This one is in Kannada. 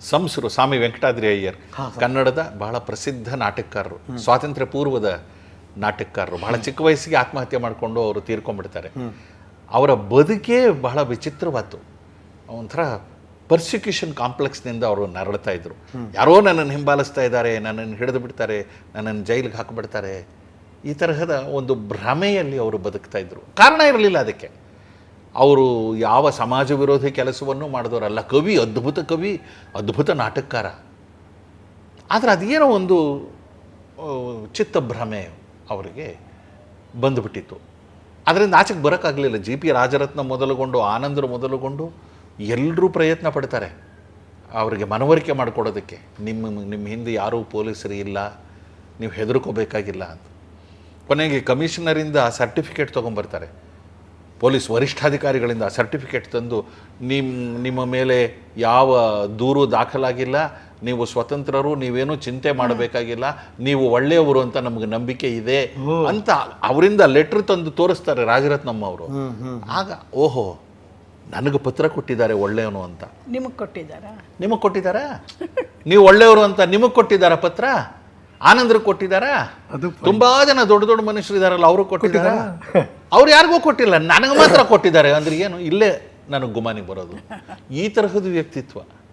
ಸಂಸರು ಸ್ವಾಮಿ ವೆಂಕಟಾದ್ರಿ ಅಯ್ಯರ್ ಕನ್ನಡದ ಬಹಳ ಪ್ರಸಿದ್ಧ ನಾಟಕಕಾರರು ಸ್ವಾತಂತ್ರ್ಯ ಪೂರ್ವದ ನಾಟಕಕಾರರು. ಬಹಳ ಚಿಕ್ಕ ವಯಸ್ಸಿಗೆ ಆತ್ಮಹತ್ಯೆ ಮಾಡಿಕೊಂಡು ಅವರು ತೀರ್ಕೊಂಡ್ಬಿಡ್ತಾರೆ. ಅವರ ಬದುಕೇ ಬಹಳ ವಿಚಿತ್ರವಾತು. ಒಂಥರ ಪರ್ಸಿಕ್ಯೂಷನ್ ಕಾಂಪ್ಲೆಕ್ಸ್ನಿಂದ ಅವರು ನರಳ್ತಾ ಇದ್ರು. ಯಾರೋ ನನ್ನನ್ನು ಹಿಂಬಾಲಿಸ್ತಾ ಇದ್ದಾರೆ ನನ್ನನ್ನು ಹಿಡಿದು ಬಿಡ್ತಾರೆ ನನ್ನನ್ನು ಜೈಲಿಗೆ ಹಾಕಿಬಿಡ್ತಾರೆ. ಈ ತರಹದ ಒಂದು ಭ್ರಮೆಯಲ್ಲಿ ಅವರು ಬದುಕ್ತಾ ಇದ್ರು. ಕಾರಣ ಇರಲಿಲ್ಲ ಅದಕ್ಕೆ. ಅವರು ಯಾವ ಸಮಾಜ ವಿರೋಧಿ ಕೆಲಸವನ್ನು ಮಾಡಿದವರಲ್ಲ. ಕವಿ, ಅದ್ಭುತ ಕವಿ, ಅದ್ಭುತ ನಾಟಕಕಾರ. ಆದರೆ ಅದೇನೋ ಒಂದು ಚಿತ್ತಭ್ರಮೆ ಅವರಿಗೆ ಬಂದುಬಿಟ್ಟಿತ್ತು. ಅದರಿಂದ ಆಚೆಗೆ ಬರೋಕ್ಕಾಗಲಿಲ್ಲ. ಜಿ ಪಿ ರಾಜರತ್ನ ಮೊದಲುಗೊಂಡು, ಆನಂದರು ಮೊದಲುಗೊಂಡು ಎಲ್ಲರೂ ಪ್ರಯತ್ನ ಪಡ್ತಾರೆ ಅವರಿಗೆ ಮನವರಿಕೆ ಮಾಡಿಕೊಡೋದಕ್ಕೆ. ನಿಮ್ಮ ನಿಮ್ಮ ಹಿಂದೆ ಯಾರೂ ಪೊಲೀಸರು ಇಲ್ಲ, ನೀವು ಹೆದರ್ಕೋಬೇಕಾಗಿಲ್ಲ ಅಂತ. ಕೊನೆಗೆ ಕಮಿಷನರಿಂದ ಸರ್ಟಿಫಿಕೇಟ್ ತೊಗೊಂಬರ್ತಾರೆ. ಪೊಲೀಸ್ ವರಿಷ್ಠಾಧಿಕಾರಿಗಳಿಂದ ಸರ್ಟಿಫಿಕೇಟ್ ತಂದು ನಿಮ್ಮ ನಿಮ್ಮ ಮೇಲೆ ಯಾವ ದೂರು ದಾಖಲಾಗಿಲ್ಲ ನೀವು ಸ್ವತಂತ್ರರು ನೀವೇನು ಚಿಂತೆ ಮಾಡಬೇಕಾಗಿಲ್ಲ ನೀವು ಒಳ್ಳೆಯವರು ಅಂತ ನಮಗೆ ನಂಬಿಕೆ ಇದೆ ಅಂತ ಅವರಿಂದ ಲೆಟ್ರ್ ತಂದು ತೋರಿಸ್ತಾರೆ ರಾಜರತ್ನಮ್ಮ ಅವರು. ಆಗ ಓಹೋ ನನಗೆ ಪತ್ರ ಕೊಟ್ಟಿದ್ದಾರೆ ಒಳ್ಳೆಯವನು ಅಂತ. ನಿಮಗೆ ಕೊಟ್ಟಿದ್ದಾರಾ? ನಿಮಗೆ ಕೊಟ್ಟಿದ್ದಾರಾ? ನೀವು ಒಳ್ಳೆಯವರು ಅಂತ ನಿಮಗೆ ಕೊಟ್ಟಿದ್ದಾರಾ ಪತ್ರ? ಆನಂದ್ರಿಗೆ ಕೊಟ್ಟಿದ್ದಾರಾ? ಅದು ತುಂಬಾ ಜನ ದೊಡ್ಡ ದೊಡ್ಡ ಮನುಷ್ಯರು ಇದಾರಲ್ಲ ಅವರು ಕೊಟ್ಟಿದ್ದಾರಾ. ಅವ್ರು ಯಾರಿಗೂ ಕೊಟ್ಟಿಲ್ಲ ನನಗೆ ಮಾತ್ರ ಕೊಟ್ಟಿದ್ದಾರೆ. ಅಂದ್ರೆ ಏನು? ಇಲ್ಲೇ ನನಗೆ ಗುಮಾನಿಗೆ ಬರೋದು. ಈ ತರಹದ ವ್ಯಕ್ತಿತ್ವ.